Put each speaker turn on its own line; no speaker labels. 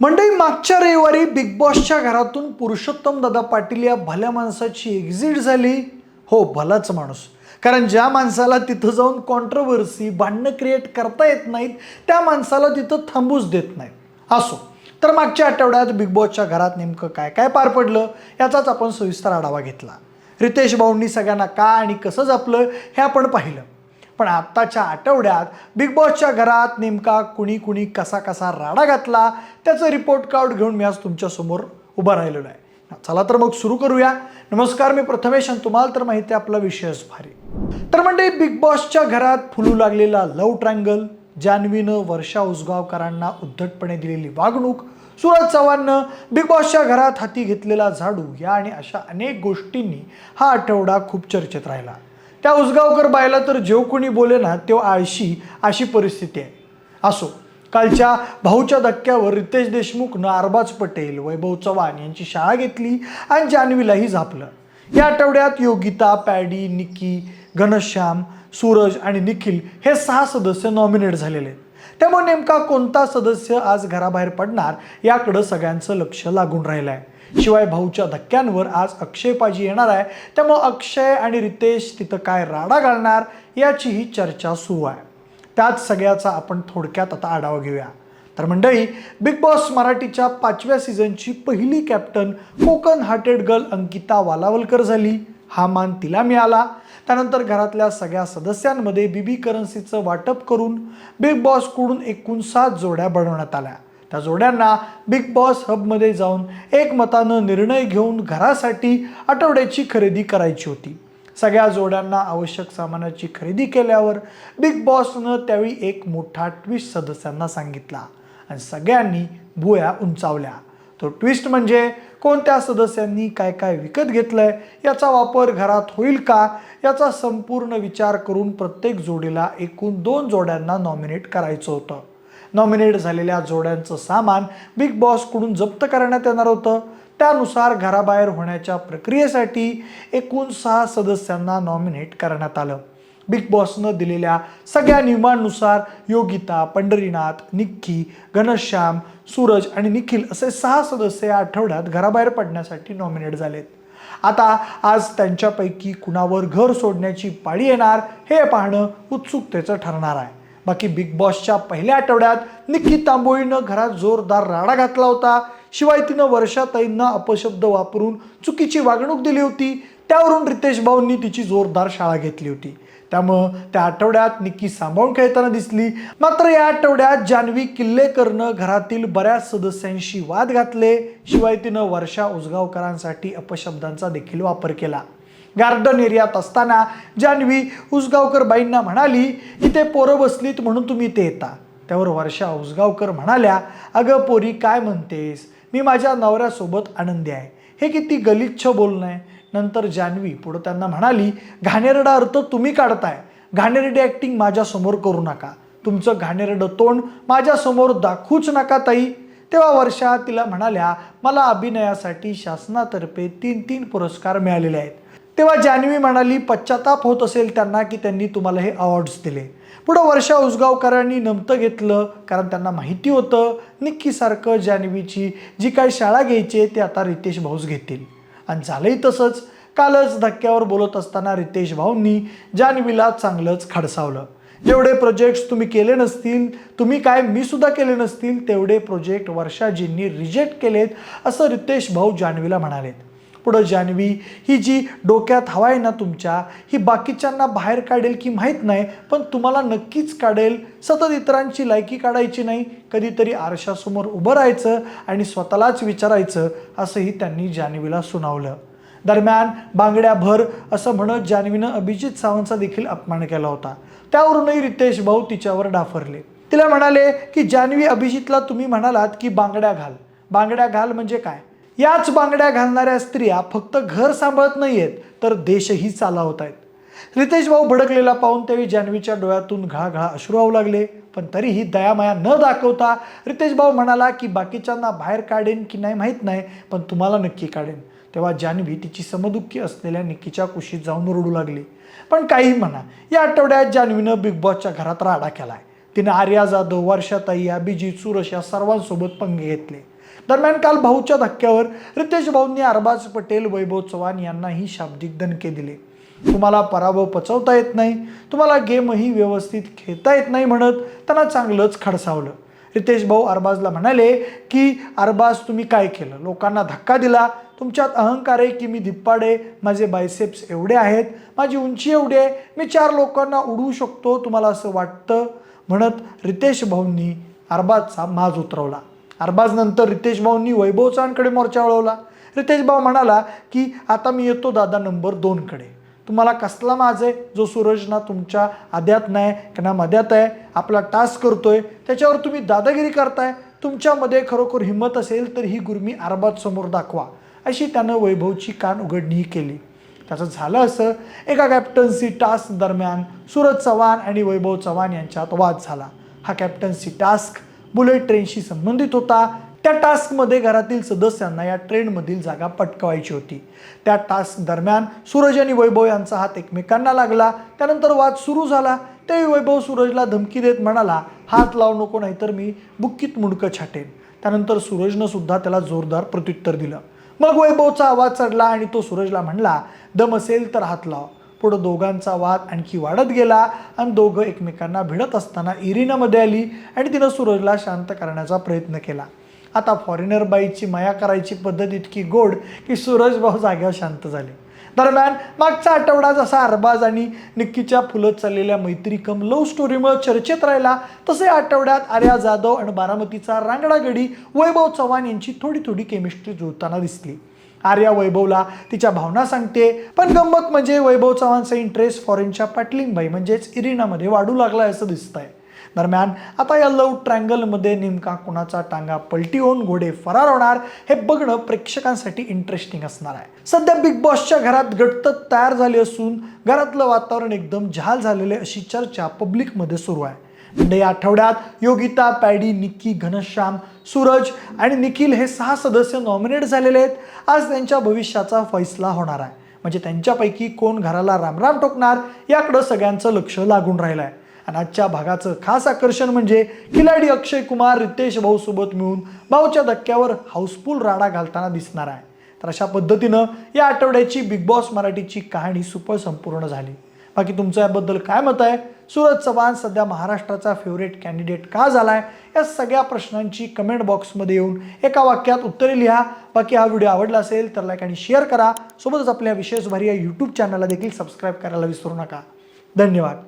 मंडळी मागच्या रविवारी बिग बॉसच्या घरातून पुरुषोत्तम दादा पाटील या भल्या माणसाची एक्झिट झाली. हो भलाच माणूस. कारण ज्या माणसाला तिथं जाऊन कॉन्ट्रोवर्सी भांडणं क्रिएट करता येत नाहीत त्या माणसाला तिथं थांबूच देत नाहीत. असो. तर मागच्या आठवड्यात बिग बॉसच्या घरात नेमकं काय काय पार पडलं याचाच आपण सविस्तर आढावा घेतला. रितेश भाऊंनी सगळ्यांना का आणि कसं जपलं हे आपण पाहिलं. पण आत्ताच्या आठवड्यात बिग बॉसच्या घरात नेमका कुणी कुणी कसा कसा राडा घातला त्याचं रिपोर्ट कार्ड घेऊन मी आज तुमच्यासमोर उभा राहिलेलो आहे. चला तर मग सुरू करूया. नमस्कार मी प्रथमेश आणि तुम्हाला तर माहिती आहे आपला विषयच भारी. तर म्हणजे बिग बॉसच्या घरात फुलू लागलेला लव ट्रँगल जान्हवीनं वर्षा उसगावकरांना उद्धटपणे दिलेली वागणूक सुरज चव्हाणनं बिग बॉसच्या घरात हाती घेतलेला झाडू या आणि अशा अनेक गोष्टींनी हा आठवडा खूप चर्चेत राहिला. त्या उसगावकर बायला तर जेव कोणी बोले ना तेव्हा आळशी अशी परिस्थिती आहे. असो कालच्या भाऊच्या धक्क्यावर रितेश देशमुखनं अरबाज पटेल वैभव चव्हाण यांची शाळा घेतली आणि जान्हवीलाही झापलं. या आठवड्यात योगिता पॅडी निकी घनश्याम सूरज आणि निखिल हे सहा सदस्य नॉमिनेट झालेले आहेत. त्यामुळे नेमका कोणता सदस्य आज घराबाहेर पडणार याकडं सगळ्यांचं लक्ष लागून राहिलं आहे शिवाय भाऊच्या धक्क्यांवर आज अक्षय पाजी येणार आहे. त्यामुळं अक्षय आणि रितेश तिथं काय राडा घालणार याचीही चर्चा सुरू आहे. त्याच सगळ्याचा आपण थोडक्यात आता आढावा घेऊया. तर मंडळी बिग बॉस मराठीच्या पाचव्या सीझनची पहिली captain Kokan hearted girl Ankita Walawalkar झाली. हा मान तिला मिळाला. त्यानंतर घरातल्या सगळ्या सदस्यांमध्ये बीबी करन्सीचं वाटप करून बिग बॉसकडून एकूण सात जोड्या बनवण्यात आल्या. त्या जोड्यांना बिग बॉस हबमध्ये जाऊन एकमतानं निर्णय घेऊन घरासाठी आठवड्याची खरेदी करायची होती. सगळ्या जोड्यांना आवश्यक सामानाची खरेदी केल्यावर बिग बॉसनं त्यावेळी एक मोठा ट्विस्ट सदस्यांना सांगितला आणि सगळ्यांनी भुया उंचावल्या. तो ट्विस्ट म्हणजे कोणत्या सदस्यांनी काय काय विकत घेतलंय याचा वापर घरात होईल का याचा संपूर्ण विचार करून प्रत्येक जोडीला एकूण दोन जोड्यांना नॉमिनेट करायचं होतं. नॉमिनेट झालेल्या जोड्यांचं सामान बिग बॉसकडून जप्त करण्यात येणार होतं. त्यानुसार घराबाहेर होण्याच्या प्रक्रियेसाठी एकूण सहा सदस्यांना नॉमिनेट करण्यात आलं. बिग बॉसनं दिलेल्या सगळ्या नियमांनुसार योगिता पंढरीनाथ निक्की घनश्याम सूरज आणि निखिल असे सहा सदस्य या आठवड्यात घराबाहेर पडण्यासाठी नॉमिनेट झालेत. आता आज त्यांच्यापैकी कुणावर घर सोडण्याची पाळी येणार हे पाहणं उत्सुकतेचं ठरणार आहे. बाकी बिग बॉसच्या पहिल्या आठवड्यात निक्की तांबोळीनं घरात जोरदार राडा घातला होता. शिवाय तिनं वर्षाताईंना अपशब्द वापरून चुकीची वागणूक दिली होती. त्यावरून रितेश भाऊंनी तिची जोरदार शाळा घेतली होती. त्यामुळं त्या आठवड्यात निक्की सांभाळून खेळताना दिसली. मात्र या आठवड्यात जान्हवी किल्लेकरनं घरातील बऱ्याच सदस्यांशी वाद घातले. शिवाय तिनं वर्षा उसगावकरांसाठी अपशब्दांचा देखील वापर केला. गार्डन एरियात असताना जान्हवी उसगावकर बाईंना म्हणाली इथे पोरं बसलीत म्हणून तुम्ही इथे येता. त्यावर वर्षा उसगावकर म्हणाल्या अगं पोरी काय म्हणतेस? मी माझ्या नवऱ्यासोबत आनंदी आहे. हे किती गलिच्छ बोलणं आहे. नंतर जान्हवी पुढं त्यांना म्हणाली घाणेरडा अर्थ तुम्ही काढताय. घाणेरडी ॲक्टिंग माझ्यासमोर करू नका. तुमचं घाणेरडं तोंड माझ्यासमोर दाखवूच नका ताई. तेव्हा वर्षा तिला म्हणाल्या मला अभिनयासाठी शासनातर्फे तीन तीन पुरस्कार मिळालेले आहेत. तेव्हा जान्हवी म्हणाली पश्चाताप होत असेल त्यांना की त्यांनी तुम्हाला हे अवॉर्ड्स दिले. पुढं वर्षा उसगावकरांनी नमतं घेतलं कारण त्यांना माहिती होतं निक्कीसारखं जान्हवीची जी काही शाळा घ्यायची आहे ते आता रितेश भाऊच घेतील. आणि झालंही तसंच. कालच धक्क्यावर बोलत असताना रितेश भाऊंनी जान्हवीला चांगलंच खडसावलं. जेवढे प्रोजेक्ट्स तुम्ही केले नसतील तुम्ही काय मी सुद्धा केले नसतील तेवढे प्रोजेक्ट वर्षाजींनी रिजेक्ट केलेत असं रितेश भाऊ जान्हवीला म्हणालेत. पुढं जान्हवी ही जी डोक्यात हवा आहे ना तुमच्या ही बाकीच्यांना बाहेर काढेल की माहीत नाही पण तुम्हाला नक्कीच काढेल. सतत इतरांची लायकी काढायची नाही. कधीतरी आरशासमोर उभं राहायचं आणि स्वतःलाच विचारायचं असंही त्यांनी जान्हवीला सुनावलं. दरम्यान बांगड्या भर असं म्हणत जान्हवीनं अभिजित सावंतचा देखील अपमान केला होता. त्यावरूनही रितेश भाऊ तिच्यावर डाफरले. तिला म्हणाले की जान्हवी अभिजितला तुम्ही म्हणालात की बांगड्या घाल. बांगड्या घाल म्हणजे काय? याच बांगड्या घालणाऱ्या स्त्रिया फक्त घर सांभाळत नाही आहेत तर देशही चालवत आहेत रितेश भाऊ भडकलेला पाहून त्यावेळी जान्हवीच्या डोळ्यातून घळाघळा अश्रू वाहू लागले पण तरीही दयामाया न दाखवता रितेश भाऊ म्हणाला की बाकीच्यांना बाहेर काढेन की नाही माहीत नाही पण तुम्हाला नक्की काढेन. तेव्हा जान्हवी तिची समदुःखी असलेल्या निक्कीच्या कुशीत जाऊन रडू लागली. पण काही म्हणा या आठवड्यात जान्हवीनं बिग बॉसच्या घरात राडा केलाय. तिने आर्या जाधव वर्षाताई अभिजित सुरश या सर्वांसोबत पंगे घेतले. दरम्यान काल भाऊच्या धक्क्यावर रितेश भाऊंनी अरबाज पटेल वैभव चव्हाण यांनाही शाब्दिक दणके दिले. तुम्हाला पराभव पचवता येत नाही तुम्हाला गेमही व्यवस्थित खेळता येत नाही म्हणत त्यांना चांगलंच खडसावलं. रितेश भाऊ अरबाजला म्हणाले की अरबाज तुम्ही काय केलं? लोकांना धक्का दिला. तुमच्यात अहंकार आहे की मी धिप्पाडे माझे बायसेप्स एवढे आहेत. माझी उंची एवढी आहे. मी चार लोकांना उडवू शकतो तुम्हाला असं वाटतं? म्हणत रितेश भाऊंनी अरबाजचा माज उतरवला. अरबाज नंतर रितेश भाऊंनी वैभव चव्हाणकडे मोर्चा वळवला. रितेश भाऊ म्हणाला की आता मी येतो दादा नंबर दोनकडे तुम्हाला कसला माज आहे? जो सूरजना तुमच्या आद्यात नाही किंवा मध्यात आहे. आपला टास्क करतोय. त्याच्यावर तुम्ही दादागिरी करताय. तुमच्यामध्ये खरोखर हिंमत असेल तर ही गुरमी अरबाज समोर दाखवा. अशी त्यानं वैभवची कान उघडणीही केली. त्याचं झालं असं. एका कॅप्टन्सी टास्क दरम्यान सूरज चव्हाण आणि वैभव चव्हाण यांच्यात वाद झाला. हा कॅप्टन्सी टास्क बुलेट ट्रेनशी संबंधित होता. त्या टास्कमध्ये घरातील सदस्यांना या ट्रेनमधील जागा पटकवायची होती. त्या टास्क दरम्यान सूरज आणि वैभव यांचा हात एकमेकांना लागला. त्यानंतर वाद सुरू झाला. त्यावेळी वैभव सूरजला धमकी देत म्हणाला हात लावू नको नाहीतर मी बुक्कीत मुंडकं छाटेन. त्यानंतर सूरजनं सुद्धा त्याला जोरदार प्रत्युत्तर दिलं. मग वैभवचा आवाज चढला आणि तो सूरजला म्हणला दम असेल तर हात लाव. पुढं दोघांचा वाद आणखी वाढत गेला आणि दोघं एकमेकांना भिडत असताना इरिनामध्ये आली आणि तिनं सूरजला शांत करण्याचा प्रयत्न केला. आता फॉरेनर बाईची माया करायची पद्धत इतकी गोड की सूरज भाऊ जाग्यावर शांत झाले. दरम्यान मागचा आठवडा जसा अरबाज आणि निक्कीच्या फुलत चाललेल्या मैत्री कम लव्ह स्टोरीमुळे चर्चेत राहिला तसे आठवड्यात आर्या जाधव आणि बारामतीचा रांगडागडी वैभव चव्हाण यांची थोडी थोडी केमिस्ट्री जुळताना दिसली. आर्या वैभवला तिच्या भावना सांगते. पण गंमत म्हणजे वैभव चव्हाणचा इंटरेस्ट फॉरेनच्या पाटलिंगबाई म्हणजेच इरिनामध्ये वाढू लागला असं दिसतंय. दरम्यान आता या लव ट्रँगलमध्ये नेमका कुणाचा टांगा पलटी होऊन घोडे फरार होणार हे बघणं प्रेक्षकांसाठी इंटरेस्टिंग असणार आहे. सध्या बिग बॉसच्या घरात गटतत तयार झाली असून घरातलं वातावरण एकदम झाल झालेले अशी चर्चा पब्लिकमध्ये सुरू आहे. म्हणजे या आठवड्यात योगिता पॅडी निक्की घनश्याम सूरज आणि निखिल हे सहा सदस्य नॉमिनेट झालेले आहेत. आज त्यांच्या भविष्याचा फैसला होणार आहे. म्हणजे त्यांच्यापैकी कोण घराला रामराम ठोकणार याकडं सगळ्यांचं लक्ष लागून राहिलं आहे आणि आजच्या भागाचं खास आकर्षण म्हणजे खिलाडी अक्षय कुमार रितेश भाऊसोबत मिळून भाऊच्या धक्क्यावर हाऊसफुल राडा घालताना दिसणार आहे. तर अशा पद्धतीनं या आठवड्याची बिग बॉस मराठीची कहाणी सुपर संपूर्ण झाली. बाकी तुमचं याबद्दल काय मत आहे? सूरज चव्हाण सध्या महाराष्ट्राचा फेवरेट कॅन्डिडेट का झाला आहे या सगळ्या प्रश्नांची कमेंट बॉक्समध्ये येऊन एका वाक्यात उत्तरे लिहा. बाकी हा व्हिडिओ आवडला असेल तर लाईक आणि शेअर करा. सोबतच आपल्या विशेष भारी या यूट्यूब चॅनलला देखील सबस्क्राईब करायला विसरू नका. धन्यवाद.